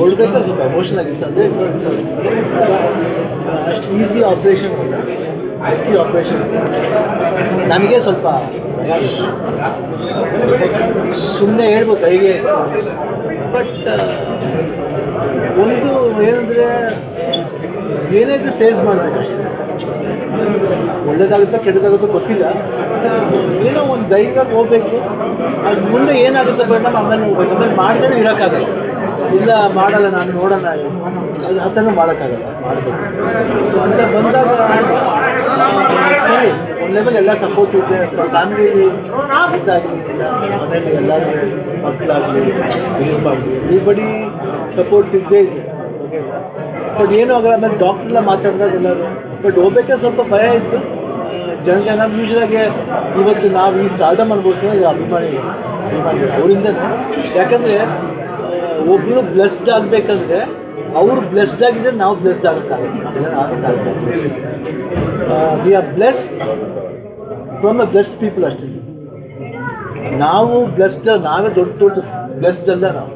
ಓಡ್ಬೇಕಾದ್ರೆ ಸ್ವಲ್ಪ ಎಮೋಷನ್ ಆಗಿತ್ತು. ಅಂದರೆ ಅಷ್ಟು ಈಸಿ ಆಪ್ರೇಷನ್ ರಿಸ್ಕಿ ಆಪ್ರೇಷನ್ ನನಗೆ ಸ್ವಲ್ಪ ಸುಮ್ಮನೆ ಹೇಳ್ಬೋದು ಧೈರ್ಯ ಬಟ್ ಒಂದು ಏನಂದರೆ ಏನೇ ಇದ್ರೂ ಫೇಸ್ ಮಾಡಬೇಕು. ಒಳ್ಳೇದಾಗುತ್ತೋ ಕೆಟ್ಟದಾಗುತ್ತೋ ಗೊತ್ತಿಲ್ಲ. ಏನೋ ಒಂದು ಧೈರ್ಯವಾಗಿ ಹೋಗ್ಬೇಕು. ಅದು ಮುಂದೆ ಏನಾಗುತ್ತೆ ಪರಿಣಾಮ ಆಮೇಲೆ ಹೋಗ್ಬೇಕು ಆಮೇಲೆ ಮಾಡ್ದೇ ಇರೋಕ್ಕಾಗಲ್ಲ. ಇಲ್ಲ, ಮಾಡಲ್ಲ, ನಾನು ನೋಡೋಣ ಅದು ಆ ಥರ ಮಾಡೋಕ್ಕಾಗಲ್ಲ. ಮಾಡಬೇಕು. ಸೊ ಅಂತ ಬಂದಾಗ ಸರಿ, ಒಂದು ಲೆವೆಲ್ ಎಲ್ಲ ಸಪೋರ್ಟ್ ಇದೆ ಫ್ಯಾಮಿಲಿ ಇದಾಗಲಿ ಮನೇಲಿ ಎಲ್ಲರೂ ಮಕ್ಕಳಾಗಲಿ ಆಗಲಿ ಬಡಿ ಸಪೋರ್ಟ್ ಇದ್ದೇ ಇದೆ. ಬಟ್ ಏನೂ ಆಗಲ್ಲ ಆಮೇಲೆ ಡಾಕ್ಟ್ರೆಲ್ಲ ಮಾತಾಡಿದಾಗ ಎಲ್ಲರೂ ಬಟ್ ಹೋಗ್ಬೇಕೆ ಸ್ವಲ್ಪ ಭಯ ಇತ್ತು ಜನ ಜನ ಯೂಶ್ವಲಾಗಿ ಇವತ್ತು ನಾವು ಈ ಸ್ಟಾರ್ಡಮ್ ಅನ್ಭವಿಸೋದು ಅಭಿಮಾನಿಗಳು ಅಭಿಮಾನಿ ಅವರಿಂದ ಯಾಕಂದರೆ ಒಬ್ಬರು ಬ್ಲೆಸ್ಡ್ ಆಗಬೇಕಂದ್ರೆ ಅವರು ಬ್ಲೆಸ್ಡ್ ಆಗಿದ್ರೆ ನಾವು ಬ್ಲೆಸ್ಡ್ ಆಗುತ್ತೆ we are blessed from a blessed people ಅಷ್ಟೇ ನಾವು ಬ್ಲೆಸ್ಡ್ ನಾವೇ ದೊಡ್ಡ ದೊಡ್ಡ ಬ್ಲೆಸ್ಡ್ ಅಲ್ಲ ನಾವು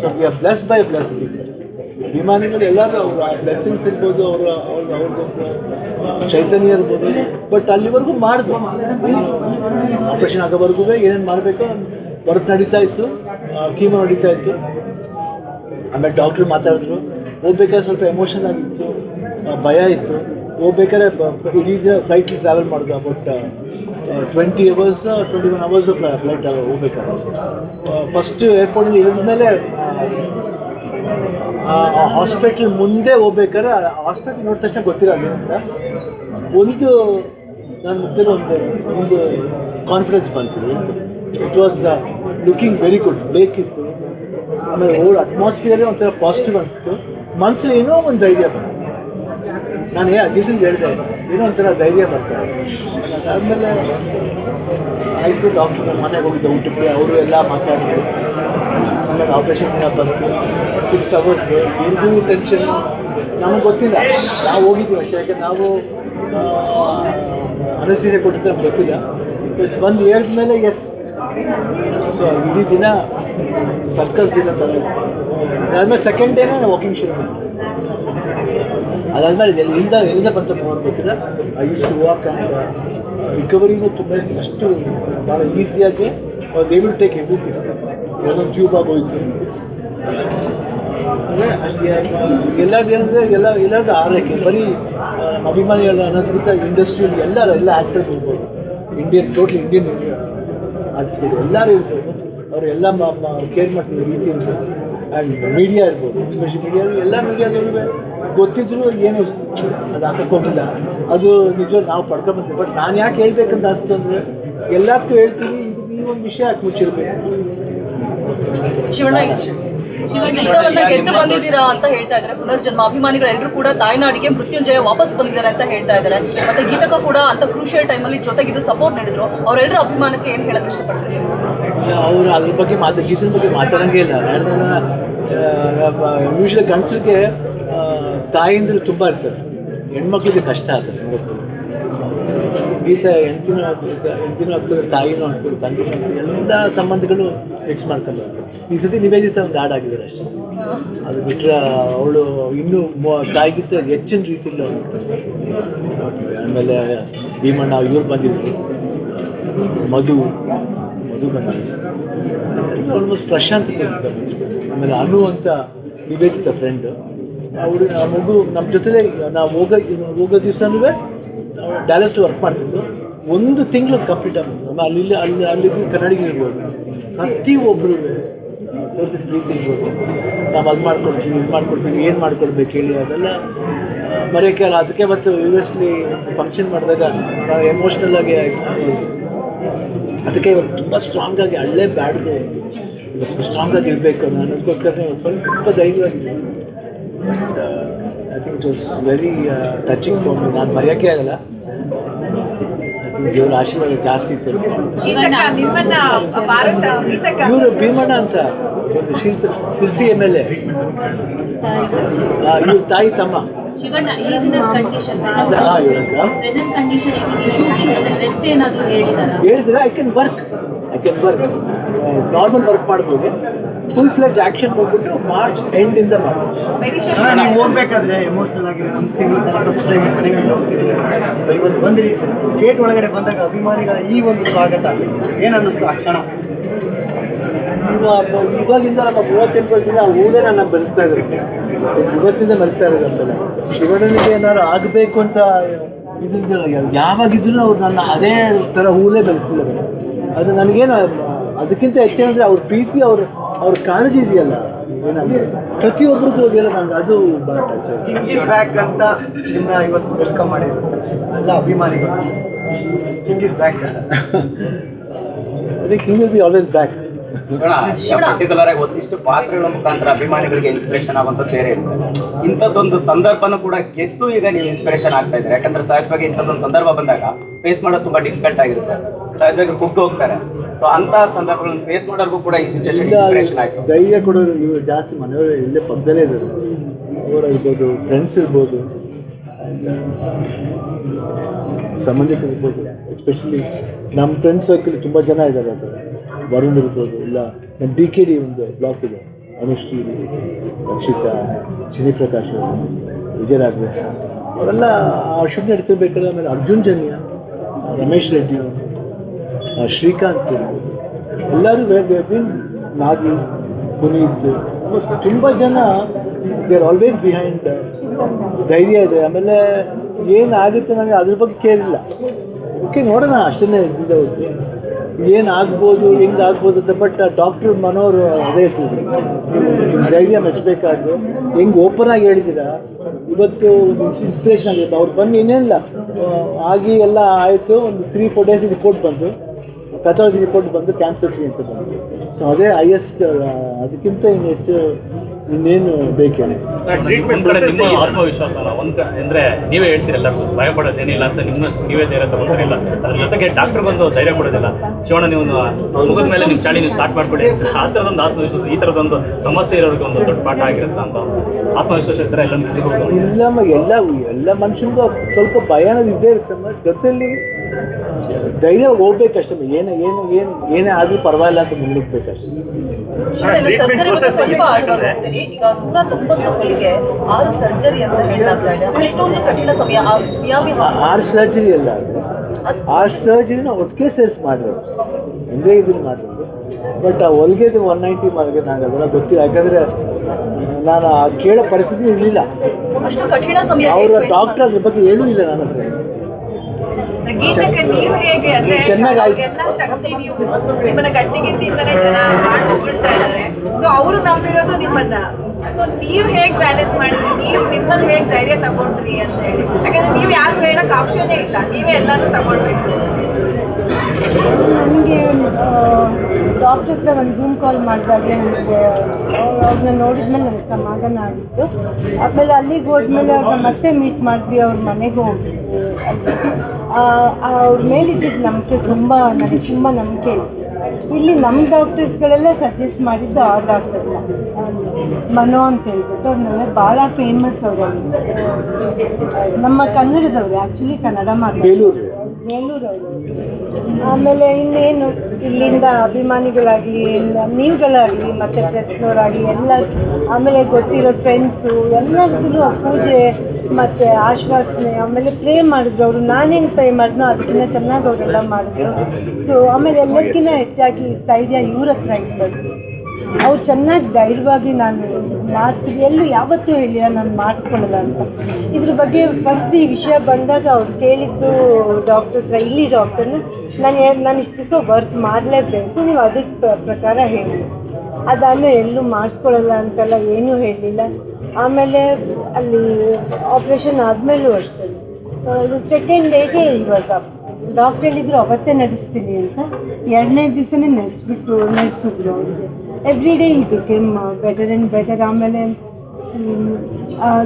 so we are blessed by blessed people ಅಭಿಮಾನಿಗಳು ಎಲ್ಲರೂ ಅವರು ಬ್ಲೆಸ್ಸಿಂಗ್ಸ್ ಇರ್ಬೋದು, ಅವರ, ಅವ್ರ, ಅವ್ರದ್ದು ಚೈತನ್ಯ ಇರ್ಬೋದು. ಬಟ್ ಅಲ್ಲಿವರೆಗೂ ಮಾಡಿದ್ರು ಆಪ್ರೇಷನ್ ಆಗೋವರೆಗೂ ಏನೇನು ಮಾಡಬೇಕು ವರ್ಕ್ ನಡೀತಾ ಇತ್ತು. ಕೀಮೋ ನಡೀತಾ ಇತ್ತು. ಆಮೇಲೆ ಡಾಕ್ಟ್ರು ಮಾತಾಡಿದ್ರು. ಹೋಗ್ಬೇಕಾದ್ರೆ ಸ್ವಲ್ಪ ಎಮೋಷನ್ ಆಗಿತ್ತು. ಭಯ ಇತ್ತು. ಹೋಗ್ಬೇಕಾದ್ರೆ ಇಡೀ ದಿನ ಫ್ಲೈಟ್ ಟ್ರಾವೆಲ್ ಮಾಡೋದು but twenty hours twenty one hours flight ಹೋಗ್ಬೇಕಾದ್ರೆ. ಫಸ್ಟ್ ಏರ್ಪೋರ್ಟಿಂದ ಇಳಿದ ಮೇಲೆ ಹಾಸ್ಪಿಟ್ಲ್ ಮುಂದೆ ಹೋಗ್ಬೇಕಾದ್ರೆ ಹಾಸ್ಪಿಟ್ಲ್ ನೋಡಿದ ತಕ್ಷಣ ಗೊತ್ತಿರಲ್ಲ ಅಂತ ಒಂದು ನನ್ನ ಮುಖ್ಯದ ಒಂದು ಒಂದು ಕಾನ್ಫಿಡೆನ್ಸ್ ಬಂತು. It was looking very good ಬೇಕಿತ್ತು. ಆಮೇಲೆ ಓಲ್ಡ್ ಅಟ್ಮಾಸ್ಫಿಯರೇ ಒಂಥರ ಪಾಸಿಟಿವ್ ಅನಿಸ್ತು. ಮನಸ್ಸಲ್ಲಿ ಏನೋ ಒಂದು ಧೈರ್ಯ ಬಂತು. ನಾನು ಏ ಅಡ್ಡಿಸಿಂದ ಹೇಳಿದೆ. ಏನೋ ಒಂಥರ ಧೈರ್ಯ ಬರ್ತದೆ ಅದಾದಮೇಲೆ, ಆಯಿತು ಡಾಕ್ಟರ್ ಮನೆಗೆ ಹೋಗಿದ್ದೆ ಊಟಕ್ಕೆ. ಅವರು ಎಲ್ಲ ಮಾತಾಡಿದ್ರು. ಆಮೇಲೆ ಆಪ್ರೇಷನ್ ಬಂತು. ಸಿಕ್ಸ್ ಅವರ್ಸ್ ಇವ್ರಿಗೂ ಟೆನ್ಷನ್ ನಮಗೆ ಗೊತ್ತಿಲ್ಲ. ನಾವು ಹೋಗಿದ್ವಿ ಅಷ್ಟೇ. ಯಾಕೆ ನಾವು ಅನಸ್ತೀಸೆ ಕೊಟ್ಟಿದ್ದು ನಮ್ಗೆ ಗೊತ್ತಿಲ್ಲ. ಬಂದು ಹೇಳಿದ್ಮೇಲೆ ಎಸ್ ಸೊ ಇಡೀ ದಿನ ಸರ್ಕಸ್ ದಿನ ಥರ ಅದಾದ್ಮೇಲೆ ಸೆಕೆಂಡ್ ಡೇನೇ ನಾನು ವಾಕಿಂಗ್ ಶುರು ಮಾಡಿದೆ ಅದಾದ್ಮೇಲೆ ಎಲ್ಲಿಂದ ಎಲ್ಲಿಂದ ಬಂತ ಗೊತ್ತಿಲ್ಲ. I use to walk and ರಿಕವರಿನೂ ತುಂಬ ಅಷ್ಟು ಭಾಳ ಈಸಿಯಾಗಿ ಟೇಕ್ ಎವ್ರಿಥಿಂಗ್ ಒಂದೊಂದು ಜೀವ ಅಂದರೆ ಎಲ್ಲರದ್ದು ಏನಂದರೆ ಎಲ್ಲ ಎಲ್ಲರದ್ದು ಆರೈಕೆ. ಬರೀ ಅಭಿಮಾನಿ ಅಭಿಮಾನಿಗಳ ಅನ್ನೋದಕ್ಕಿಂತ ಇಂಡಸ್ಟ್ರಿಯಲ್ಲಿ ಎಲ್ಲರೂ ಎಲ್ಲ ಆ್ಯಕ್ಟರ್ಸ್ ಇರ್ಬೋದು. ಇಂಡಿಯನ್ ಟೋಟಲ್ ಇಂಡಿಯನ್ ಆರ್ಟಿಸ್ಟ್ಗಳು ಎಲ್ಲರೂ ಇರ್ಬೋದು. ಅವರು ಎಲ್ಲ ಕೇರ್ ಮಾಡ್ತಿರೋ ರೀತಿ ಇರ್ಬೋದು. ಆ್ಯಂಡ್ ಮೀಡಿಯಾ ಇರ್ಬೋದು. ಎಸ್ಪೆಷಲಿ ಮೀಡಿಯಾ ಎಲ್ಲ ಮೀಡಿಯಾದಲ್ಲೂ ಗೊತ್ತಿದ್ರು ಏನು ಅದು ಹಾಕೋಕ್ಕೋಗಿಲ್ಲ ಅದು ನಿಜ ನಾವು ಪಡ್ಕೊಂಬಂತೀವಿ. ಬಟ್ ನಾನು ಯಾಕೆ ಹೇಳ್ಬೇಕಂತ ಅನಿಸ್ತು ಅಂದರೆ ಎಲ್ಲದಕ್ಕೂ ಹೇಳ್ತೀವಿ ಇದು ಈ ಒಂದು ವಿಷಯ ಯಾಕೆ ಮುಚ್ಚಿರ್ಬೇಕು? ಶಿವಣ್ಣ ಯುದ್ಧವನ್ನ ಗೆದ್ದು ಬಂದಿದ್ದೀರಾ ಅಂತ ಹೇಳ್ತಾ ಇದ್ದಾರೆ. ಪುನರ್ಜನ್ಮ ಅಭಿಮಾನಿಗಳು ಎಲ್ಲರೂ ಕೂಡ ತಾಯ್ನಾಡಿಗೆ ಮೃತ್ಯುಂಜಯ ವಾಪಸ್ ಬಂದಿದ್ದಾರೆ ಅಂತ ಹೇಳ್ತಾ ಇದ್ದಾರೆ. ಮತ್ತೆ ಗೀತಕ ಕೂಡ ಅಂತ ಕ್ರೂಷಿಯಲ್ ಟೈಮಲ್ಲಿ ಜೊತೆಗಿದ್ದು ಸಪೋರ್ಟ್ ನೀಡಿದ್ರು. ಅವರೆಲ್ಲರೂ ಅಭಿಮಾನಕ್ಕೆ ಏನು ಹೇಳಕ್ ಇಷ್ಟಪಡ್ತಾರೆ? ಅವರು ಅದ್ರ ಬಗ್ಗೆ ಮಾತು ಗೀತದ ಬಗ್ಗೆ ಮಾತಾಡಂಗೆ ಇಲ್ಲ. ಯೂಶ್ವಲಿ ಗಂಡಸರಿಗೆ ತಾಯಿಂದ್ರು ತುಂಬ ಇರ್ತಾರೆ. ಹೆಣ್ಮಕ್ಳಿಗೆ ಕಷ್ಟ ಆಗ್ತದೆ ಗೀತ ಹೆಂಡ್ತಿನೂ ಹೆಂಡ್ತಿನೂ ಆಗ್ತದೆ ತಾಯಿನೂ ಆಗ್ತದೆ ತಂಗಿನೂ ಆಗ್ತದೆ ಎಲ್ಲ ಸಂಬಂಧಗಳು ಮಿಕ್ಸ್ ಮಾಡ್ಕೊಂಡು ಈ ಸತಿ ನಿವೇದಿತ ಒಂದು ಹಾಡಾಗಿದ್ದಾರೆ ಅಷ್ಟೇ ಅದು ಬಿಟ್ಟರೆ ಅವಳು ಇನ್ನೂ ತಾಯಿಗಿಂತ ಹೆಚ್ಚಿನ ರೀತಿಯಲ್ಲಿ ಅವಳು. ಆಮೇಲೆ ಭೀಮಣ್ಣ, ಇವ್ರು ಬಂದಿದ್ರು ಮಧು ಮಧು ಬಂದಿದ್ರು ಆಲ್ಮೋಸ್ಟ್ ಪ್ರಶಾಂತ್. ಆಮೇಲೆ ಅನು ಅಂತ ನಿವೇದಿತ ಫ್ರೆಂಡ್ ಅವಳು ಆ ಮಗು ನಮ್ಮ ಜೊತೆಲೇ, ನಾವು ಹೋಗೋ ಹೋಗೋ ದಿವಸನೂ ಡ್ಯಾಲಸ್ ವರ್ಕ್ ಮಾಡ್ತಿದ್ದು ಒಂದು ತಿಂಗಳು ಕಂಪ್ಲೀಟ್ ಆಗುತ್ತೆ ಅಲ್ಲಿ ಇಲ್ಲಿ, ಅಲ್ಲಿ ಅಲ್ಲಿ ಇರ್ಬೋದು. ಪ್ರತಿಯೊಬ್ಬರು ತೋರಿಸಿದ ಪ್ರೀತಿ ಇರ್ಬೋದು. ನಾವು ಅದು ಮಾಡ್ಕೊಡ್ತೀವಿ ಇದು ಮಾಡ್ಕೊಡ್ತೀವಿ, ಏನು ಮಾಡ್ಕೊಡ್ಬೇಕು ಹೇಳಿ ಅದೆಲ್ಲ ಮರೆಯೋಕ್ಕೆ ಆಗಲ್ಲ. ಅದಕ್ಕೆ ಮತ್ತು ಯು ಎಸ್ಲಿ ಫಂಕ್ಷನ್ ಮಾಡಿದಾಗ ನಾವು ಎಮೋಷ್ನಲ್ ಆಗಿ ಅದಕ್ಕೆ ಇವತ್ತು ತುಂಬ ಸ್ಟ್ರಾಂಗ್ ಆಗಿ ಹಳ್ಳೆ ಬ್ಯಾಡ್ದು ಸ್ವಲ್ಪ ಸ್ಟ್ರಾಂಗ್ ಆಗಿ ಇರಬೇಕು ಅನ್ನೋದಕ್ಕೋಸ್ಕರ ಅದಕ್ಕೋಸ್ಕರ ಸ್ವಲ್ಪ ಧೈರ್ಯವಾಗಿದೆ but I think it was very touching for me ನಾನು ಮರೆಯೋಕ್ಕೆ ಆಗಲ್ಲ. ಐ ಥಿಂಕ್ ದೇವ್ರ ಆಶೀರ್ವಾದ ಜಾಸ್ತಿ ಇತ್ತು ಇವರು ಭೀಮಣ್ಣ ಅಂತ. ಇವತ್ತು Sirsi Sirsi M L A. ಇವ್ರ ತಾಯಿ ತಮ್ಮ. ಹೇಳಿದ್ರೆ I can work I can work normal work ಮಾಡ್ಬೋದು. ಫುಲ್ ಫ್ಲೆಜ್ ಆ್ಯಕ್ಷನ್ ಹೋಗ್ಬಿಟ್ಟು ಮಾರ್ಚ್ ಎಂಡಿಂದ ನೀವು ಹೋಗ್ಬೇಕಾದ್ರೆ ಎಮೋಷನಲ್ ಆಗಿ ಒಂದು ತಿಂಗಳ ಫಸ್ಟ್ ಟೈಮ್ ಮನೆಗೆ ಹೋಗ್ತಿದ್ದೀರಿ ಸೊ ಇವತ್ತು ಬಂದ್ರಿ. ಗೇಟ್ ಒಳಗಡೆ ಬಂದಾಗ ಅಭಿಮಾನಿಗಳ ಈ ಒಂದು ಸ್ವಾಗತ. ಏನು ಅನ್ನಿಸ್ತು ಆ ಕ್ಷಣ? ಇವಾಗ ಇವಾಗಿಂದ ನಮ್ಮ ಮೂವತ್ತೆಂಟು ವರ್ಷದಿಂದ ಆ ಊರೇ ನನ್ನ ಬೆಳೆಸ್ತಾ ಇದ್ದಾರೆ. ಇವತ್ತಿಂದ ಬೆಳೆಸ್ತಾ ಅಂತ ಅಂತಲ್ಲ ಶಿವಣ್ಣನಿಗೆ ಏನಾದ್ರು ಆಗಬೇಕು ಅಂತ ಇದಿದ್ದಿಲ್ಲ ಯಾವಾಗಿದ್ರು ಅವ್ರು ನನ್ನ ಅದೇ ಥರ ಹೂಲೇ ಬೆಳೆಸ್ತಿದ್ದಾರೆ ಅದು ನನಗೇನು ಅದಕ್ಕಿಂತ ಹೆಚ್ಚೇನಂದರೆ ಅವ್ರ ಪ್ರೀತಿ ಅವ್ರ ಅವ್ರ ಕಾಳಜಿ ಇದೆಯಲ್ಲ? ಪ್ರತಿಯೊಬ್ಬರಿಗೂ ಹೋಗಿಲ್ಲ ನನಗೆ ಅದು ಭಾಳ ಟಚ್ ಕಿಂಗ್ ಇಸ್ ಬ್ಯಾಕ್ ಅಂತ ನಿಮ್ಮ ಇವತ್ತು ವೆಲ್ಕಮ್ ಮಾಡಿದ್ರು. ಎಲ್ಲ ಅಭಿಮಾನಿಗಳು. King is back I king will be always back particular ಆಗಿ ಒಂದಿಷ್ಟು ಪಾತ್ರಗಳ ಮುಖಾಂತರ ಅಭಿಮಾನಿಗಳಿಗೆ ಇನ್ಸ್ಪಿರೇಷನ್ ಆಗುವಂತ ಬೇರೆ ಇರುತ್ತೆ ಇಂಥದ್ದೊಂದು ಸಂದರ್ಭನೂ ಕೂಡ ಗೆದ್ದು ಈಗ ನೀವು ಇನ್ಸ್ಪಿರೇಷನ್ ಆಗ್ತಾ ಇದ್ದಾರೆ? ಯಾಕಂದ್ರೆ ಸಹಜವಾಗಿ ಇಂಥದ್ದೊಂದು ಸಂದರ್ಭ ಬಂದಾಗ ಫೇಸ್ ಮಾಡೋದು ತುಂಬಾ ಡಿಫಿಕಲ್ಟ್ ಆಗಿರುತ್ತೆ. ಸಹಜವಾಗಿ ಕುಗ್ದು ಹೋಗ್ತಾರೆ. ಸೊ ಅಂತ ಸಂದರ್ಭಗಳನ್ನು ಫೇಸ್ ಮಾಡೋರ್ಗೂ ಕೂಡ ಈ ಸಿಚುವೇಶನ್ ಇನ್ಸ್ಪಿರೇಷನ್ ಆಯ್ತು. ಧೈರ್ಯ ಕೊಡೋರು ಇವರು ಜಾಸ್ತಿ ಮನೆಯವರು ಇಲ್ಲೇ ಪಕ್ಕದಲ್ಲೇ ಇದ್ದಾರೆ. ಇರ್ಬೋದು ಫ್ರೆಂಡ್ಸ್ ಇರ್ಬೋದು ಸಂಬಂಧಿಕರು ಇರ್ಬೋದು ಎಸ್ಪೆಷಲಿ ನಮ್ಮ ಫ್ರೆಂಡ್ ಸರ್ಕಲ್ ತುಂಬ ಜನ ಇದ್ದಾರೆ ಥರ ವರುಣ್ ಇರ್ಬೋದು ಇಲ್ಲ ನಮ್ಮ ಡಿ ಕೆ ಡಿ ಒಂದು ಬ್ಲಾಕ್ ಇದೆ. ಅನುಶ್ರೀ ರಕ್ಷಿತಾ ಶಿನಿಪ್ರಕಾಶ್ ಪ್ರಕಾಶ್ ವಿಜಯರಾಘವೇಂದ್ರ. ಅವರೆಲ್ಲ ಆ ಶೂಟ್ ನಡೀತಿರ್ಬೇಕಾದ್ರೆ ಆಮೇಲೆ ಅರ್ಜುನ್ ಜನ್ಯ ರಮೇಶ್ ರೆಡ್ಡಿ ಅವರು. ಶ್ರೀಕಾಂತ್ ಇರ್ಬೋದು ಎಲ್ಲರೂ ಬಿನ್ ನಾಗಿ, ಪುನೀತ್ ತುಂಬ ಜನ ದೇ ಆರ್ ಆಲ್ವೇಸ್ ಬಿಹೈಂಡ್ ಧೈರ್ಯ ಇದೆ. ಆಮೇಲೆ ಏನಾಗುತ್ತೆ ನನಗೆ ಅದ್ರ ಬಗ್ಗೆ ಕೇಳಿಲ್ಲ. ಓಕೆ ನೋಡೋಣ ಅಷ್ಟನ್ನೇ ಇದ್ದಿದ್ದೆ ಹೊರತು ಹೆಂಗಾಗ್ಬೋದು ಅಂತ ಬಟ್ ಡಾಕ್ಟ್ರ್ ಮನೋರು ಅದೇ ಹೇಳ್ತಿದ್ರು. ಧೈರ್ಯ ಮೆಚ್ಚಬೇಕಾದ್ರು ಹೆಂಗೆ ಓಪನ್ ಆಗಿ ಹೇಳಿದ್ದೀರಾ? ಇವತ್ತು ಇನ್ಸ್ಪಿರೇಷನ್ ಆಗಿತ್ತು. ಅವ್ರು ಬಂದು ಇನ್ನೇನಿಲ್ಲ. ಆಗಿ ಎಲ್ಲ ಆಯಿತು. ಒಂದು ತ್ರೀ ಫೋರ್ ಡೇಸ್ ರಿಪೋರ್ಟ್ ಬಂತು. ಪೆಥಾಲಜಿ ರಿಪೋರ್ಟ್ ಬಂದು ಕ್ಯಾನ್ಸರ್ ಫ್ರೀ ಅಂತ ಬಂತು. ಸೊ ಅದೇ ಹೈಯೆಸ್ಟ್ ಅದಕ್ಕಿಂತ ಇನ್ನು ಹೆಚ್ಚು ಇನ್ನೇನು ಬೇಕೇನೆ ಟ್ರೀಟ್ಮೆಂಟ್ ಕಡೆ ನಿಮ್ಮ ಆತ್ಮವಿಶ್ವಾಸ ಅಲ್ಲ ಒಂದ್ ಕಡೆ ಅಂದ್ರೆ ನೀವೇ ಹೇಳ್ತೀರಲ್ಲ ಭಯ ಪಡೋದೇನಿಲ್ಲ ಅಂತ ನಿಮ್ಮಷ್ಟು ನೀವೇ ಧೈರ್ಯ ತಗೊಳ್ತಿರಲಿಲ್ಲ ಅದ್ರ ಜೊತೆಗೆ ಡಾಕ್ಟರ್ ಬಂದು ಧೈರ್ಯ ಕೊಡೋದಿಲ್ಲ. ಶಿವಣ್ಣ ನೀವು ಮುಗಿದ ಮೇಲೆ ನಿಮ್ಮ ಚಾಳಿ ನೀವು ಸ್ಟಾರ್ಟ್ ಮಾಡ್ಬಿಡಿ. ಆ ಥರದೊಂದು ಆತ್ಮವಿಶ್ವಾಸ ಈ ಥರದೊಂದು ಸಮಸ್ಯೆ ಇರೋರಿಗೆ ಒಂದು ದೊಡ್ಡ ಪಾಠ ಆಗಿರುತ್ತೆ ಅಂತ ಆತ್ಮವಿಶ್ವಾಸ ಇದ್ದರೆ ಎಲ್ಲ ಎಲ್ಲ ಎಲ್ಲ ಮನುಷ್ಯನಿಗೂ ಸ್ವಲ್ಪ ಭಯ ಅನ್ನೋದು ಇದ್ದೇ ಇರುತ್ತೆ ಜೊತೆಯಲ್ಲಿ ಧೈರ್ಯ ಹೋಗ್ಬೇಕಷ್ಟೇ ಏನು ಏನು ಏನು ಏನೇ ಆದ್ರೂ ಪರವಾಗಿಲ್ಲ ಅಂತ ಮುನ್ನುಗ್ಬೇಕಷ್ಟೇ ಸ್ವಲ್ಪ ಈಗ ನೂರ ತೊಂಬತ್ತು ಆರು ಸರ್ಜರಿ ಅಂತ ಹೇಳಲಾಗ್ತಾ ಇದೆ ಅಷ್ಟೊಂದು ಕಠಿಣ ಸಮಯ ಆ ಯಾವ್ಯಾವ ಆರ್ ಸರ್ಜರಿ ಅಲ್ಲ ಆರು ಸರ್ಜರಿನ ಒಟ್ಟಿಗೆ ಸೇರಿಸಿ ಮಾಡಿದ್ರು ಒಂದೇ ಇದನ್ನ ಮಾಡಿದ್ರು ಬಟ್ ಆ ಹೊಲಿಗೆದು ಒನ್ ನೈಂಟಿ ಮಾರ್ಗೆ ನನಗೆ ಅದೆಲ್ಲ ಗೊತ್ತಿಲ್ಲ ಯಾಕಂದರೆ ನಾನು ಆ ಕೇಳೋ ಪರಿಸ್ಥಿತಿ ಇರಲಿಲ್ಲ ಅಷ್ಟು ಕಠಿಣ ಸಮಯ ಅವರ ಡಾಕ್ಟರ್ ಅದ್ರ ಬಗ್ಗೆ ಹೇಳೂ ಇಲ್ಲ ನನ್ನ ಹತ್ರ ಗೀತಕ್ಕೆ ನೀವು ಹೇಗೆ ಅಂದ್ರೆ ಎಲ್ಲ ಶಕ್ತಿ ನೀವು ನಿಮ್ಮನ್ನ ಗಟ್ಟಿಗಿಂದಿಂದಲೇ ಜನ ಮಾಡ್ಕೊಳ್ತಾ ಇದ್ದಾರೆ. ಸೊ ಅವರು ನಂಬಿರೋದು ನಿಮ್ಮನ್ನ. ಸೊ ನೀವ್ ಹೇಗ್ ಬ್ಯಾಲೆನ್ಸ್ ಮಾಡಿದ್ರಿ? ನೀವು ನಿಮ್ಮನ್ನ ಹೇಗ್ ಧೈರ್ಯ ತಗೊಂಡ್ರಿ ಅಂತ ಹೇಳಿ. ಯಾಕಂದ್ರೆ ನೀವು ಯಾರು ಹೇಳಕ್ ಆಪ್ಷನೇ ಇಲ್ಲ. ನೀವೇ ಎಲ್ಲಾನು ತಗೊಳ್ಬೇಕು. ನನಗೆ ಡಾಕ್ಟರ್ ಹತ್ರ ಒಂದು ಝೂಮ್ ಕಾಲ್ ಮಾಡಿದಾಗಲೇ ನನಗೆ ಅವ್ರನ್ನ ನೋಡಿದ್ಮೇಲೆ ನನಗೆ ಸಮಾಧಾನ ಆಗಿತ್ತು. ಆಮೇಲೆ ಅಲ್ಲಿಗೆ ಹೋದ್ಮೇಲೆ ಅವ್ರನ್ನ ಮತ್ತೆ ಮೀಟ್ ಮಾಡಿದ್ವಿ, ಅವ್ರ ಮನೆಗೆ ಹೋಗಿದ್ವಿ ಅವ್ರ ಮೇಲಿದ್ದಿದ್ದು ನಂಬಿಕೆ ತುಂಬ, ನನಗೆ ತುಂಬ ನಂಬಿಕೆ ಇಲ್ಲಿ ನಮ್ಮ ಡಾಕ್ಟರ್ಸ್ಗಳೆಲ್ಲ ಸಜೆಸ್ಟ್ ಮಾಡಿದ್ದು ಆ ಡಾಕ್ಟರ್ನ ಮನೋ ಅಂತ ಹೇಳ್ಬಿಟ್ಟು ಅವ್ರನ್ನೆಲ್ಲ ಭಾಳ ಫೇಮಸ್ ಅವರು ನಮ್ಮ ಕನ್ನಡದವ್ರು ಆ್ಯಕ್ಚುಲಿ ಕನ್ನಡ ಮಾತಾಡ್ತಾರೆ. ಆಮೇಲೆ ಇನ್ನೇನು, ಇಲ್ಲಿಂದ ಅಭಿಮಾನಿಗಳಾಗಲಿ ನೀವುಗಳಾಗಲಿ, ಮತ್ತು ಪ್ರೆಸ್ನವರಾಗಲಿ, ಎಲ್ಲ, ಆಮೇಲೆ ಗೊತ್ತಿರೋ ಫ್ರೆಂಡ್ಸು ಎಲ್ಲರಿಗೂ ಪೂಜೆ, ಮತ್ತು ಆಶ್ವಾಸನೆ, ಆಮೇಲೆ ಪ್ರೇ ಮಾಡಿದ್ರು ಅವರು. ನಾನೇನು ಪ್ರೇ ಮಾಡಿದ್ನೋ ಅದಕ್ಕಿಂತ ಚೆನ್ನಾಗಿ ಅವರೆಲ್ಲ ಮಾಡಿದ್ರು. ಸೊ ಆಮೇಲೆ ಎಲ್ಲದಕ್ಕಿಂತ ಹೆಚ್ಚಾಗಿ ಸ್ಥೈರ್ಯ ಇವ್ರ ಹತ್ರ ಇತ್ತು ಅವ್ರು ಚೆನ್ನಾಗಿ ಧೈರ್ಯವಾಗಿ ನಾನು ಮಾಡಿಸ್ತೀನಿ ಎಲ್ಲೂ ಯಾವತ್ತೂ ಹೇಳಿಲ್ಲ ನಾನು ಮಾಡಿಸ್ಕೊಳ್ಳಲ್ಲ ಅಂತ. ಇದ್ರ ಬಗ್ಗೆ ಫಸ್ಟ್ ಈ ವಿಷಯ ಬಂದಾಗ ಅವ್ರು ಕೇಳಿದ್ದು ಡಾಕ್ಟರ್ ಹತ್ರ, ಇಲ್ಲಿ ಡಾಕ್ಟರ್ನ ನಾನು ನಾನು ಇಷ್ಟು ದಿವಸ ವರ್ಕ್ ಮಾಡಲೇಬೇಕು, ನೀವು ಅದಕ್ಕೆ ಪ್ರಕಾರ ಹೇಳಿ. ಅದಾದಮೇಲೆ ಎಲ್ಲೂ ಮಾಡಿಸ್ಕೊಳ್ಳಲ್ಲ ಅಂತೆಲ್ಲ ಏನೂ ಹೇಳಲಿಲ್ಲ ಆಮೇಲೆ ಅಲ್ಲಿ ಆಪ್ರೇಷನ್ ಆದಮೇಲೂ ಅಷ್ಟೇ. ಸೆಕೆಂಡ್ ಡೇಗೆ ಇವಾಗ ಡಾಕ್ಟರ್ ಹೇಳಿದ್ರು ಅವತ್ತೇ ನಡೆಸ್ತೀನಿ ಅಂತ. ಎರಡನೇ ದಿವಸನೇ ನಡೆಸ್ಬಿಟ್ಟು ನಡೆಸಿದ್ರು ಅವ್ರಿಗೆ. Every day he became better and better ಆಮೇಲೆ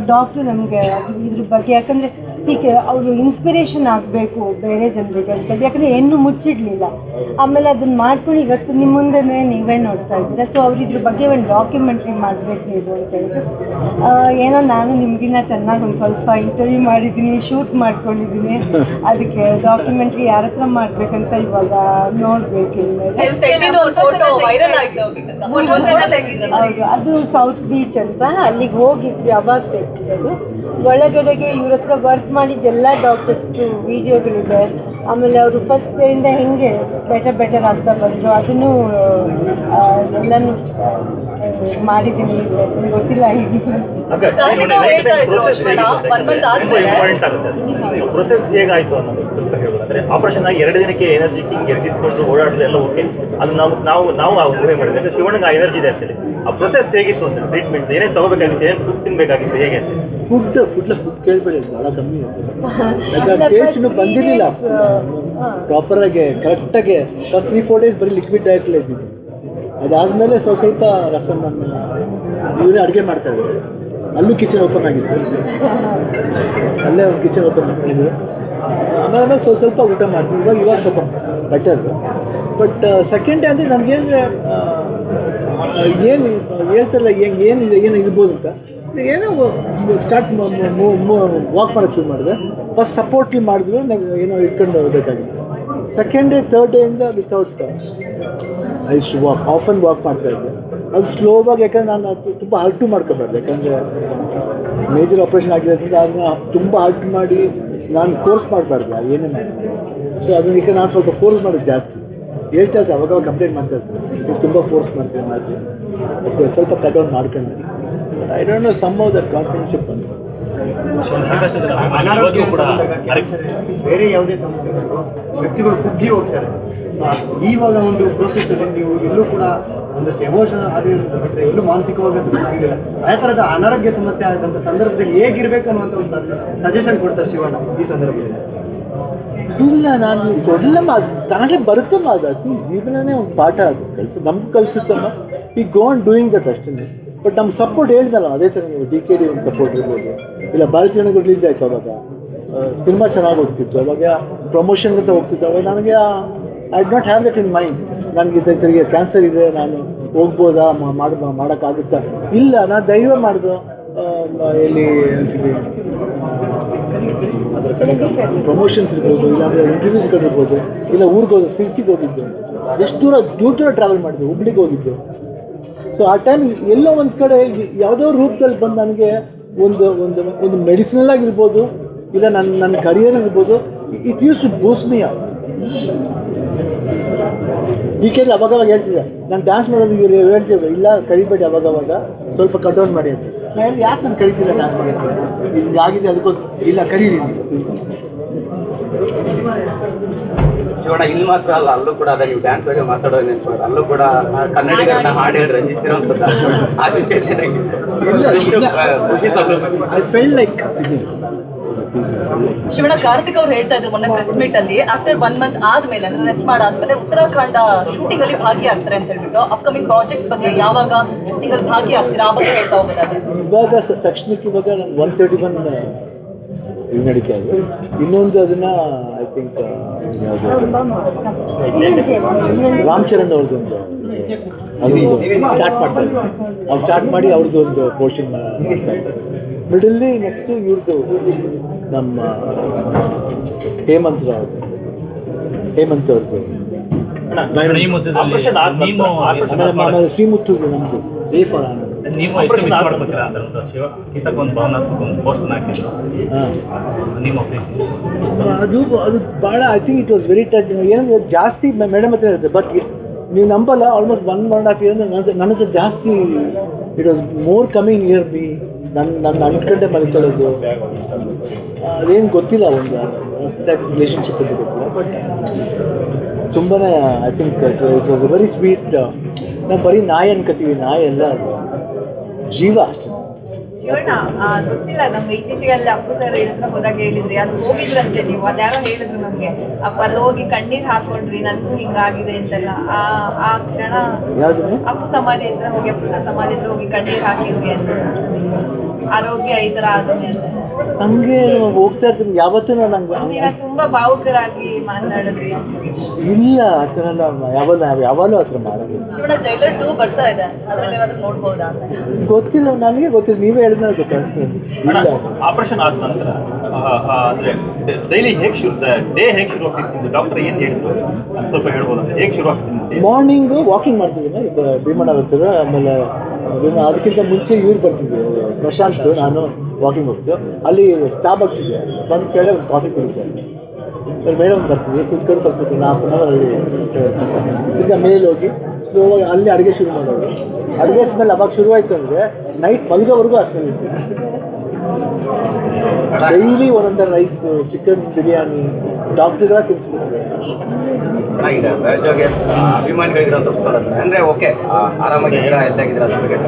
ಡಾಕ್ಟ್ರು ನಮಗೆ ಇದ್ರ ಬಗ್ಗೆ ಯಾಕಂದರೆ ವ್ಯಕ್ತಿಗೆ ಅವರು ಇನ್ಸ್ಪಿರೇಷನ್ ಆಗಬೇಕು ಬೇರೆ ಜನರಿಗೆ ಅಂತ ಯಾಕಂದರೆ ಹೆಣ್ಣು ಮುಚ್ಚಿಡಲಿಲ್ಲ. ಆಮೇಲೆ ಅದನ್ನು ಮಾಡ್ಕೊಂಡು ಇವತ್ತು ನಿಮ್ಮ ಮುಂದೆನೇ ನೀವೇ ನೋಡ್ತಾ ಇದ್ದೀರಾ. ಸೊ ಅವ್ರು ಇದ್ರ ಬಗ್ಗೆ ಒಂದು ಡಾಕ್ಯುಮೆಂಟ್ರಿ ಮಾಡಬೇಕು ನೀವು ಅಂತ ಹೇಳಿದ್ರು. ಏನೋ ನಾನು ನಿಮಗಿನ್ನ ಚೆನ್ನಾಗಿ ಒಂದು ಸ್ವಲ್ಪ ಇಂಟರ್ವ್ಯೂ ಮಾಡಿದ್ದೀನಿ ಶೂಟ್ ಮಾಡ್ಕೊಂಡಿದ್ದೀನಿ. ಅದಕ್ಕೆ ಡಾಕ್ಯುಮೆಂಟ್ರಿ ಯಾರ ಹತ್ರ ಮಾಡ್ಬೇಕಂತ ಇವಾಗ ನೋಡ್ಬೇಕು? ಹೌದು, ಅದು ಸೌತ್ ಬೀಚ್ ಅಂತ ಅಲ್ಲಿಗೆ ಹೋಗಿದ್ವಿ, ಅವಾಗ ತೆಗ್ದಿದ್ದು ಒಳಗಡೆಗೆ ಇವ್ರ ಹತ್ರ ವರ್ಕ್ ಮಾಡಿದ್ದೆಲ್ಲ ಡಾಕ್ಟರ್ಸ್ದು ವಿಡಿಯೋಗಳಿದೆ ಆಮೇಲೆ ಅವರು ಫಸ್ಟ್ ಡೇಯಿಂದ ಹೆಂಗೆ ಬೆಟರ್ ಬೆಟರ್ ಆಗ್ತಾ ಬಂದರು ಅದನ್ನು ಎಲ್ಲನೂ ಮಾಡಿದ್ದೀನಿ ನಿಮ್ಗೆ ಗೊತ್ತಿಲ್ಲ ಆಗುತ್ತೆ. ಪ್ರೊಸೆಸ್ ಹೇಗಾಯ್ತು ಅನ್ನೋದು ಆಪರೇಷನ್ ಆಗಿ ಎರಡು ದಿನಕ್ಕೆ ಎನರ್ಜಿ ಹಿಂಗೆ ಎರ್ಗಿಟ್ಕೊಂಡು ಓಡಾಡೋದು ಎಲ್ಲ ಓಕೆ ಅದು ನಾವು ನಾವು ನಾವು ಊಹೆ ಮಾಡಿದ್ರೆ ಆ ಎನರ್ಜಿ ಇದೆ ಅಂತೇಳಿ. ಆ ಪ್ರೊಸೆಸ್ ಹೇಗಿತ್ತು ಅಂತ ಟ್ರೀಟ್ಮೆಂಟ್ ಏನೇನು ತಗೋಬೇಕಾಗಿತ್ತು ಏನೇನು ಫುಡ್ ತಿನ್ಬೇಕಾಗಿತ್ತು ಹೇಗೆ ಅಂತ. ಫುಡ್ ಫುಡ್ ಫುಡ್ ಕೇಳ್ಬೇಡಿ ಭಾಳ ಕಮ್ಮಿ ಟೇಸ್ಟ್ನು ಬಂದಿರಲಿಲ್ಲ. ಪ್ರಾಪರಾಗಿ ಕರೆಕ್ಟಾಗಿ ಫಸ್ಟ್ ತ್ರೀ ಫೋರ್ ಡೇಸ್ ಬರೀ ಲಿಕ್ವಿಡ್ ಡಯಟ್ಲೇ ಇದ್ದಿದ್ದು ಅದಾದಮೇಲೆ ಸ್ವಲ್ಪ ಸ್ವಲ್ಪ ರಸಮ್ ಇವರೇ ಅಡುಗೆ ಮಾಡ್ತಾರೆ ಅಲ್ಲೂ ಕಿಚನ್ ಓಪನ್ ಆಗಿತ್ತು. ಅಲ್ಲೇ ಒಂದು ಕಿಚನ್ ಓಪನ್ ಮಾಡಿದ್ರು. ಆಮೇಲೆ ಆಮೇಲೆ ಸ್ವಲ್ಪ ಸ್ವಲ್ಪ ಊಟ ಮಾಡ್ತೀವಿ. ಇವಾಗ ಇವಾಗ ಸ್ವಲ್ಪ ಬೆಟರ್ ಬಟ್ ಸೆಕೆಂಡ್ ಡೇ ಅಂದರೆ ನನಗೇನಂದರೆ ಏನು ಹೇಳ್ತಾರಲ್ಲ ಹೆಂಗೆ ಏನಿದೆ ಏನು ಇರ್ಬೋದು ಅಂತ. ಏನೋ ಸ್ಟಾರ್ಟ್ ವಾಕ್ ಮಾಡೋಕ್ಕೆ ಶುರು ಮಾಡಿದೆ. ಫಸ್ಟ್ ಸಪೋರ್ಟ್ಲಿ ಮಾಡಿದ್ರು ನನಗೆ ಏನೋ ಇಟ್ಕೊಂಡು ಹೋಗಬೇಕಾಗಿತ್ತು. Second day third ಡೇಯಿಂದ without I shoe walk often walk ಮಾಡ್ತಾ ಇದ್ದೆ. ಅದು ಸ್ಲೋವಾಗಿ ಯಾಕಂದ್ರೆ ನಾನು ಅದು ತುಂಬ ಹರ್ಟು ಮಾಡ್ಕೊಬಾರ್ದು ಯಾಕಂದರೆ ಮೇಜರ್ ಆಪ್ರೇಷನ್ ಆಗಿರೋದ್ರಿಂದ ಅದನ್ನ ತುಂಬ ಹರ್ಟ್ ಮಾಡಿ ನಾನು ಫೋರ್ಸ್ ಮಾಡಬಾರ್ದು ಏನೇನು. ಸೊ ಅದನ್ನ ನಾನು ಸ್ವಲ್ಪ ಫೋರ್ಸ್ ಮಾಡೋದು ಜಾಸ್ತಿ. ಹೇಳ್ತಾ ಇದ್ದೆ ಅವಾಗ ಕಂಪ್ಲೇಂಟ್ ಮಾಡ್ತಾ ಇರ್ತೀನಿ ತುಂಬ ಫೋರ್ಸ್ ಮಾಡ್ತೀನಿ ಮಾಡ್ತೀನಿ ಅದಕ್ಕೆ ಸ್ವಲ್ಪ ಕಟ್ ಡೌನ್ ಮಾಡ್ಕೊಂಡು. I don't know some of that ಕಾನ್ಫಿಡೆನ್ಶಿಪ್ ಬಂತು ಸಾಕಷ್ಟು ಅನಾರೋಗ್ಯ ಕೂಡ ಅಂತ ಬೇರೆ ಯಾವುದೇ ಸಮಸ್ಯೆ ಬಂದರೂ ವ್ಯಕ್ತಿಗಳು ಕುಗ್ಗಿ ಹೋಗ್ತಾರೆ. ಈವಾಗ ಒಂದು ಪ್ರೋಸೆಸ್ ಅಲ್ಲಿ ನೀವು ಎಲ್ಲೂ ಕೂಡ ಒಂದಷ್ಟು ಎಮೋಷನ್ ಅದು ಬಿಟ್ಟರೆ ಎಲ್ಲೂ ಮಾನಸಿಕವಾಗಿ ಆಗಿಲ್ಲ ಆ ಥರದ ಅನಾರೋಗ್ಯ ಸಮಸ್ಯೆ ಆದಂಥ ಸಂದರ್ಭದಲ್ಲಿ ಹೇಗಿರ್ಬೇಕು ಅನ್ನುವಂಥ ಒಂದು ಸಜೆಷನ್ ಕೊಡ್ತಾರೆ ಶಿವಣ್ಣ ಈ ಸಂದರ್ಭದಲ್ಲಿ. ಇಲ್ಲ ನಾನು ಕೊಡಲ್ಲ ಮಾ ತಾನೇ ಬರುತ್ತಮ್ಮ ಅದು ಅದು ಜೀವನನೇ ಒಂದು ಪಾಠ ಅದು. ಕಲ್ಸ ನಮ್ಗೆ ಕಲಿಸುತ್ತಮ್ಮ. ಈ ಗೋನ್ ಡೂಯಿಂಗ್ ದಟ್ ಅಷ್ಟೇ ಬಟ್ ನಮ್ಮ ಸಪೋರ್ಟ್ ಹೇಳಿದಲ್ಲ, ಅದೇ ಥರ ನೀವು ಡಿ ಕೆ ಡಿ ಒಂದು ಸಪೋರ್ಟ್ ಇರ್ಬೋದು. ಇಲ್ಲ, ಭಾರತೀಯ ರಿಲೀಸ್ ಆಯಿತು ಅವಾಗ. ಸಿನಿಮಾ ಚೆನ್ನಾಗಿ ಹೋಗ್ತಿತ್ತು. ಅವಾಗ ಪ್ರಮೋಷನ್ ಅಂತ ಹೋಗ್ತಿತ್ತು. ಅವಾಗ ನನಗೆ I did not have that in mind ನನಗೆ ರೈತರಿಗೆ ಕ್ಯಾನ್ಸರ್ ಇದೆ, ನಾನು ಹೋಗ್ಬೋದಾ ಮಾಡ ಮಾಡ್ ಮಾಡೋಕ್ಕಾಗುತ್ತಾ? ಇಲ್ಲ, ನಾನು ಧೈರ್ಯ ಮಾಡಿದ್ರು ಎಲ್ಲಿ ಅಂತೀವಿ ಅದರ ಕಡೆ ಪ್ರಮೋಷನ್ಸ್ ಇರ್ಬೋದು, ಇಲ್ಲಾಂದರೆ ಇಂಟರ್ವ್ಯೂಸ್ಗಳಿರ್ಬೋದು ಇಲ್ಲ ಊರಿಗೆ ಹೋದ ಸಿರ್ಸಿಗೆ ಹೋಗಿದ್ದು. ಎಷ್ಟು ದೂರ ದೂರ ದೂರ ಟ್ರಾವೆಲ್ ಮಾಡಿದ್ದು, ಹುಬ್ಳಿಗೆ ಹೋಗಿದ್ದು. ಸೊ ಆ ಟೈಮ್ ಎಲ್ಲೋ ಒಂದು ಕಡೆ ಯಾವುದೋ ರೂಪದಲ್ಲಿ ಬಂದು ನನಗೆ ಒಂದು ಒಂದು ಒಂದು ಮೆಡಿಸಿನಲ್ ಆಗಿರ್ಬೋದು, ಇಲ್ಲ ನನ್ನ ನನ್ನ ಕರಿಯರ್ ಇರ್ಬೋದು it use to boost me D K ಅವಾಗ ಅವಾಗ ಹೇಳ್ತಿದ್ದೆ, ನಾನು ಡ್ಯಾನ್ಸ್ ಮಾಡೋದು ಹೇಳ್ತಿದ್ರು, ಇಲ್ಲ ಕರಿಬೇಡಿ ಅವಾಗ ಅವಾಗ ಸ್ವಲ್ಪ ಕಟ್ ಡೌನ್ ಮಾಡಿ ಅಂತ. ನಾನು ಹೇಳಿ ಯಾಕೆ ನಾನು ಕರಿತಿಲ್ಲ ಡ್ಯಾನ್ಸ್ ಮಾಡೋದು ಹಿಂಗಾಗಿದೆ, ಅದಕ್ಕೋಸ್ಕರ, ಇಲ್ಲ ಕರೀರಿ. ಶಿವಣ್ಣ ಇಲ್ಲಿ ಮಾತ್ರ ಅಲ್ಲ ಅಲ್ಲೂ ಕೂಡ ಅದೇ ನೀವು ಡ್ಯಾನ್ಸ್ ಬಗ್ಗೆ ಮಾತಾಡೋ ನೆನ್ಸ್ಕೊಂಡು ಅಲ್ಲೂ ಕೂಡ ಕನ್ನಡಿಗರನ್ನ ಹಾಡಿ ಹೇಳಿ ರಂಜಿಸಿರೋಂಥದ್ದು ಆ situation I fell like singing Shivanna Karthik ಅವ್ರು ಹೇಳ್ತಾ ಇದ್ರು ಮೊನ್ನೆ ಪ್ರೆಸ್ ಮೀಟ್ ಅಲ್ಲಿ ಆಫ್ಟರ್ ಒನ್ ಮಂತ್ ಆದ್ಮೇಲೆ ಅಂದ್ರೆ ರೆಸ್ಟ್ ಮಾಡಾದ್ಮೇಲೆ ಉತ್ತರಾಖಂಡ ಶೂಟಿಂಗ್ ಅಲ್ಲಿ ಭಾಗಿಯಾಗ್ತಾರೆ ಅಂತ ಹೇಳ್ಬಿಟ್ಟು ಅಪ್ಕಮಿಂಗ್ ಪ್ರಾಜೆಕ್ಟ್ಸ್ ಬಗ್ಗೆ ಯಾವಾಗ ಶೂಟಿಂಗ್ ಅಲ್ಲಿ ಭಾಗಿಯಾಗ್ತೀರಾ? ಆ ಬಗ್ಗೆ ಹೇಳ್ತಾ ಹೋಗೋದಾದ್ರೆ. ಇವಾಗ ತಕ್ಷಣಕ್ಕೆ ಇವಾಗ ಒನ್ ತರ್ಟಿ ಒನ್ ಇದು ನಡೀತಾ ಇದೆ ಇನ್ನೊಂದು ಅದನ್ನ ಐ ಥಿಂಕ್ ರಾಮ್ ಚರಣ್ ಅವ್ರದ್ದೊಂದು ಅದೊಂದು ಸ್ಟಾರ್ಟ್ ಮಾಡ್ತಾ ಇದ್ದಾರೆ ಅದು ಸ್ಟಾರ್ಟ್ ಮಾಡಿ ಅವ್ರದ್ದು ಒಂದು ಪೋರ್ಷನ್ ಮಾಡ್ತಾ ಇದ್ದಾರೆ ಮಿಡಲ್ಲಿ ನೆಕ್ಸ್ಟು ಇವ್ರದ್ದು ನಮ್ಮ ಹೇಮಂತ್ ರಾವ್. ಹೇಮಂತ್ ಅವ್ರದ್ದು. ಆಮೇಲೆ ಶ್ರೀಮುತ್ತು ನಮ್ಮದು ಡೇ ಫಾರ್ ಆನಂದ್ ನೀವು ಎಷ್ಟು ಮಿಸ್ ಮಾಡ್ಕೊತೀರಾ ಒಂದು ಶಿವ ಗೀತಕ್ಕೆ ಒಂದು ಭಾವನಾತ್ಮಕ ಒಂದು ಪೋಸ್ಟ್ ಹಾಕಿದ್ರು. ನಿಮ್ಮ ಅದು ಅದು ಭಾಳ I think it was very touch ಏನಂದ್ರೆ ಜಾಸ್ತಿ ಮೇಡಮ್ ಹತ್ರ ಇರುತ್ತೆ ಬಟ್ ನೀವು ನಂಬಲ್ಲ almost one one of year ನನ್ನ ಹತ್ರ- ನನ್ನ ಹತ್ರ ಜಾಸ್ತಿ it was more coming near be ನನ್ನ ನನ್ನ ಅನ್ಕಂಡೆ ಮಲ್ಕೊಳ್ಳೋದು. ಅದೇನು ಗೊತ್ತಿಲ್ಲ ಒಂದು ಟೈಪ್ ರಿಲೇಷನ್ಶಿಪ್ ಅಂತ ಗೊತ್ತಿಲ್ಲ ಬಟ್ ತುಂಬಾ I think it was very sweet ನಾವು ಬರೀ ನಾಯಿ ಅನ್ಕೋತೀವಿ ನಾಯಿ ಎಲ್ಲ ಅದು. ಜೀವ. ಅಷ್ಟೇ ಶಿವಣ್ಣ ಆ, ಗೊತ್ತಿಲ್ಲ ನಮ್ಗೆ ಇತ್ತೀಚೆಗೆ ಅಲ್ಲಿ ಅಪ್ಪು ಸರ್ ಹತ್ರ ಹೋದಾಗ ಹೇಳಿದ್ರಿ ಅದು ಹೋಗಿದ್ರಂತೆ ನೀವು ಅದ್ಯಾರೋ ಹೇಳಿದ್ರು ನಮ್ಗೆ. ಅಪ್ಪ ಅಲ್ಲಿ ಹೋಗಿ ಕಣ್ಣೀರ್ ಹಾಕೊಂಡ್ರಿ ನನ್ಗೂ ಹಿಂಗಾಗಿದೆ ಅಂತೆಲ್ಲ. ಆ ಆ ಕ್ಷಣ ಅಪ್ಪು ಸಮಾಧಿ ಹತ್ರ ಹೋಗಿ ಅಪ್ಪು ಸರ್ ಸಮಾಧಿ ಹತ್ರ ಹೋಗಿ ಕಣ್ಣೀರ್ ಹಾಕಿದ್ವಿ ಅಂತ. ಆರೋಗ್ಯ ಈ ತರ ಹಂಗೆ ನಾವು ಹೋಗ್ತಾ ಇರ್ತೀನಿ ಯಾವತ್ತೂ ನಾನು ಹಂಗೆ. ಈಗ ತುಂಬಾ ಭಾವುಕರಾಗಿ ಮಾತನಾಡಿದ್ರಿ. ಇಲ್ಲ ಆ ಥರ ಎಲ್ಲ ಯಾವಾಗ ಯಾವಾಗಲೂ ಆ ಥರ ಮಾಡೋದು ಜೈಲರ್ ಟೂ ಬರ್ತಾ ಇದೆ. ಅದ್ರಲ್ಲಿ ಏನಾದ್ರು ನೋಡ್ಬೋದಾ? ಗೊತ್ತಿಲ್ಲ ನನಗೆ ಗೊತ್ತಿಲ್ಲ. ನೀವೇ ಹೇಳಿದ್ರೆ ಗೊತ್ತಾಗ್ತದೆ. ಇಲ್ಲ. ಆಪರೇಷನ್ ಆದ ನಂತರ ಅಂದ್ರೆ ಡೈಲಿ ಹೇಗೆ ಶುರು ಡೇ ಹೇಗೆ ಶುರು ಆಗ್ತಿತ್ತು ಡಾಕ್ಟರ್ ಏನು ಹೇಳಿದ್ರು? ಅದ್ ಸ್ವಲ್ಪ ಹೇಳ್ಬೋದು? ಅಂತ ಹೇಗೆ ಶುರು ಆಗ್ತಿತ್ತು? ಮಾರ್ನಿಂಗ್ ವಾಕಿಂಗ್ ಮಾಡ್ತಿದ್ದೀನಿ ಭೀಮಣ್ಣ ಬರ್ತಿದ್ರು ಆಮೇಲೆ ಅದಕ್ಕಿಂತ ಮುಂಚೆ ಇವ್ರು ಬರ್ತಿದ್ವಿ ಪ್ರಶಾಂತ್ ನಾನು ವಾಕಿಂಗ್ ಹೋಗ್ತಿದ್ದು. ಅಲ್ಲಿ ಸ್ಟಾಬಕ್ಸ್ ಇದೆ ಬಂದು ಕೇಳಿ ಒಂದು ಕಾಫಿ ಕುಡಿತಾರೆ ಮೇಡಮ್ ಬರ್ತಿದ್ವಿ ಕುಡ್ಕೊಂಡು ಸ್ವಲ್ಪ ಹಾಫ್ ಅನ್ ಅವರ್ ಅಲ್ಲಿ ಈಗ ಮೇಲೆ ಹೋಗಿ ಸ್ಲೋವಾಗಿ ಅಲ್ಲಿ ಅಡುಗೆ ಶುರು ಮಾಡೋದು ಅಡುಗೆ ಸ್ಮೆಲ್ ಅವಾಗ ಶುರುವಾಯಿತು ಅಂದರೆ ನೈಟ್ ಮಲಗೋವರೆಗೂ ಆ ಸ್ಮೆಲ್ ಇರ್ತೀವಿ ಡೈಲಿ ಒಂದೊಂಥರ ರೈಸ್ ಚಿಕನ್ ಬಿರಿಯಾನಿ ಡಾಕ್ಟರ್ಗಳ ತಿನ್ಸ್ಬಿಡ್ತಾರೆ ಚೆನ್ನಾಗಿದೆ. ಸಹಜವಾಗಿ ಆ, ಅಭಿಮಾನಿಗಳಿಗಿರೋಂಥ ಉತ್ತರ ಅಂದ್ರೆ ಓಕೆ ಆರಾಮಾಗಿ ಗಿಡ ಎದ್ದಾಗಿದ್ರೆ ಅದ್ರ ಬಗ್ಗೆ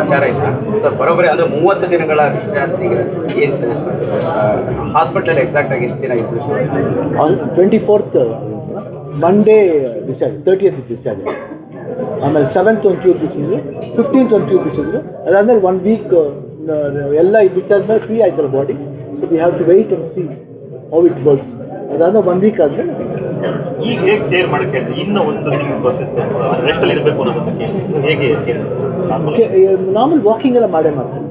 ವಿಚಾರ ಇಲ್ಲ. ಸರ್ ಬರೋಬ್ಬರಿ ಅಂದ್ರೆ ಮೂವತ್ತು ದಿನಗಳ ವಿಶ್ರಾಂತಿಗೆ ಏನು ಸಜೆಸ್ಟ್ ಮಾಡ್ತೀವಿ ಹಾಸ್ಪಿಟಲ್ ಎಕ್ಸಾಕ್ಟ್ ಆಗಿ ಎಷ್ಟು ದಿನ ಇತ್ತು twenty fourth Monday discharge thirtieth discharge ಆಮೇಲೆ ಸೆವೆಂತ್ ಒಂದು ಟ್ಯೂಬ್ ಬಿಚ್ಚಿದ್ರು ಫಿಫ್ಟೀನ್ತ್ ಒಂದು ಟ್ಯೂಬ್ ಬಿಚ್ಚಿದ್ರು. ಅದಾದಮೇಲೆ ಒನ್ ವೀಕ್ ಎಲ್ಲ ಬಿಚ್ಚಾದ್ಮೇಲೆ ಫ್ರೀ ಆಯ್ತಲ್ಲ body we have to wait and see how it works ಅದಾದ್ಮೇಲೆ ಒನ್ ವೀಕ್ ಆದಮೇಲೆ ಈಗ ಹೇಗೆ ಕೇರ್ ಮಾಡಕ್ಕೆ ಇನ್ನು ಒಂದು ತಿಂಗಳು ಪ್ರೊಸೆಸ್ ರೆಸ್ಟ್ ಅಲ್ಲಿ ಇರಬೇಕು ಅನ್ನೋದಕ್ಕೆ ಹೇಗೆ ನಾರ್ಮಲ್ ವಾಕಿಂಗ್ ಎಲ್ಲ ಮಾಡೇ ಮಾಡ್ತೀನಿ.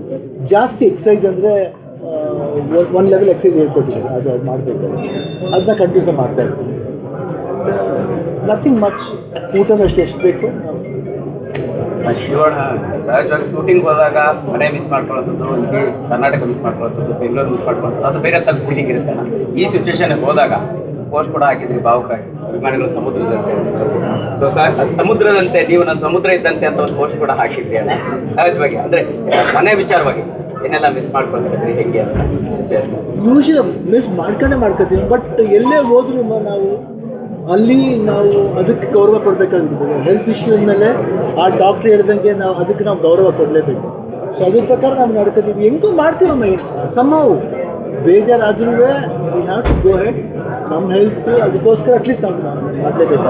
ಜಾಸ್ತಿ ಎಕ್ಸೈಸ್ ಅಂದರೆ ಒನ್ ಲೆವೆಲ್ ಎಕ್ಸೈಸ್ ಹೇಳ್ಕೊಟ್ಟಿದ್ದೀನಿ ಅದು ಅದು ಮಾಡಬೇಕು. ಅದನ್ನ ಕಂಟಿನ್ಯೂಸ್ ಮಾಡ್ತಾ ಇರ್ತೀನಿ. ನಥಿಂಗ್ ಮಚ್ ಊಟನೂ ಅಷ್ಟೇ ಎಷ್ಟು ಬೇಕು? ಸಹಜವಾಗಿ ಶೂಟಿಂಗ್ ಹೋದಾಗ ಮನೆ ಮಿಸ್ ಮಾಡ್ಕೊಳ್ಳೋದು ಕರ್ನಾಟಕ ಮಿಸ್ ಮಾಡ್ಕೊಳ್ಳೋದು ಬೆಂಗಳೂರು ಮಿಸ್ ಮಾಡ್ಕೊಳ್ಳೋದು ಅದು ಬೇರೆ ತಲೆ ಫೀಲಿಂಗ್ ಇರುತ್ತೆ. ಈ ಸಿಚುವೇಶನ್ಗೆ ಹೋದಾಗ ಪೋಸ್ಟ್ ಕೂಡ ಹಾಕಿದ್ರಿ ಭಾವುಕಾಗಿ ಅಭಿಮಾನಿಗಳು ಸಮುದ್ರದಂತೆ. ಸೊ, ಸಮುದ್ರದಂತೆ, ನೀವು ನನ್ನ ಸಮುದ್ರ ಇದ್ದಂತೆ ಅಂತ ಒಂದು ಪೋಸ್ಟ್ ಕೂಡ ಹಾಕಿದ್ರಿ ಅಲ್ಲ ಸಹಜವಾಗಿ, ಅಂದ್ರೆ ಮನೆ ವಿಚಾರವಾಗಿ ಏನೆಲ್ಲ ಮಿಸ್ ಮಾಡ್ಕೊಳ್ತಿದ್ರಿ ಹೆಂಗೆ ಅಂತ ಯೂಶಲಿ ಮಿಸ್ ಮಾಡ್ಕೊಂಡೇ ಮಾಡ್ಕೊತೀವಿ ಬಟ್ ಎಲ್ಲೇ ಹೋದ್ರು ನಾವು ಅಲ್ಲಿ ನಾವು ಅದಕ್ಕೆ ಗೌರವ ಕೊಡಬೇಕಾಗಿರ್ತದೆ. ಹೆಲ್ತ್ ಇಶ್ಯೂ ಮೇಲೆ ಆ ಡಾಕ್ಟ್ರ್ ಹೇಳ್ದಂಗೆ ನಾವು ಅದಕ್ಕೆ ನಾವು ಗೌರವ ಕೊಡಲೇಬೇಕು. ಸೊ ಅದ್ರ ಪ್ರಕಾರ ನಾವು ನಡ್ಕೋತೀವಿ. ಹೆಂಗೂ ಮಾಡ್ತೀವಮ್ಮ ಸಮಾವು ಬೇಜಾರಾದ್ರೂ we have to go head ನಮ್ಮ ಹೆಲ್ತ್ ಅದಕ್ಕೋಸ್ಕರ ಅಟ್ಲೀಸ್ಟ್ ನಾವು ಮಾಡಲೇಬೇಕು.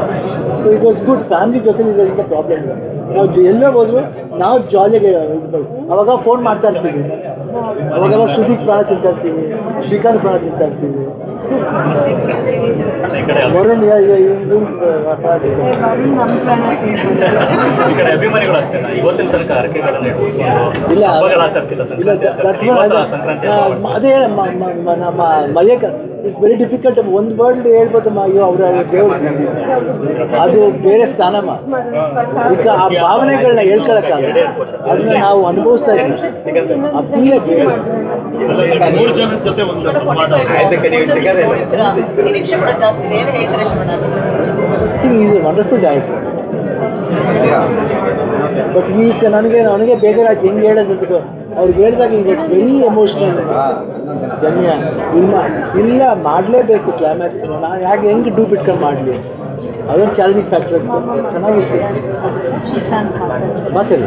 So it was good family ಜೊತೆ ಇರೋದ್ರಿಂದ ಪ್ರಾಬ್ಲಮ್ ಇಲ್ಲ. ನಾವು ಎಲ್ಲೇ ಹೋದ್ರು ನಾವು ಜಾಲಿಯಾಗಿ ಇದು ಅವಾಗ ಫೋನ್ ಮಾಡ್ತಾ ಇರ್ತೀವಿ. ಅವಾಗೆಲ್ಲ ಸುದೀಪ್ ಪ್ರಾಣ ತಿಂತಾ ಇರ್ತೀವಿ ಶ್ರೀಕಾಂತ್ ಪ್ರಾಣ ತಿಂತಾ ಇರ್ತೀವಿ. ವರುಣ್ ಇಲ್ಲ ಇಲ್ಲ ಅದೇ- ನಮ್ಮ ಮಯಕ ಇಟ್ಸ್ ವೆರಿ ಡಿಫಿಕಲ್ಟ್ ಒಂದು ವರ್ಡ್ ಹೇಳ್ಬೋದಮ್ಮ ಅಯ್ಯೋ, ಅವರ ದೇವರು. ಅದು ಬೇರೆ ಸ್ಥಾನಮ್ಮ ಈಗ ಆ ಭಾವನೆಗಳನ್ನ ಹೇಳ್ಕೊಳಕ್ಕಾಗಲ್ಲ. ಅದನ್ನ ನಾವು ಅನುಭವಿಸ್ತಾ ಇದ್ದೀವಿ. ಆ ಈಸ್ ವಂಡರ್ಫುಲ್ ಡೈರೆಕ್ಟರ್ ಬಟ್ ಈಗ ನನಗೆ ನನಗೆ ಬೇಜಾರಾಯ್ತು. ಹೆಂಗೆ ಹೇಳೋದು ಅವ್ರಿಗೆ ಹೇಳಿದಾಗ ಈಗ ವೆರಿ ಎಮೋಷ್ನಲ್ ಧನ್ಯ ಇಲ್ಲ ಇಲ್ಲ ಮಾಡಲೇಬೇಕು ಕ್ಲೈಮ್ಯಾಕ್ಸ್ ನಾನು ಯಾಕೆ ಹೆಂಗೆ ಡೂ ಬಿಟ್ಕೊಂಡು ಮಾಡಲಿ? ಅದೊಂದು ಚಾಲೆಂಜಿಂಗ್ ಫ್ಯಾಕ್ಟರ್ ಇತ್ತು. ಚೆನ್ನಾಗಿತ್ತು. ಮಾತಾಡಿ.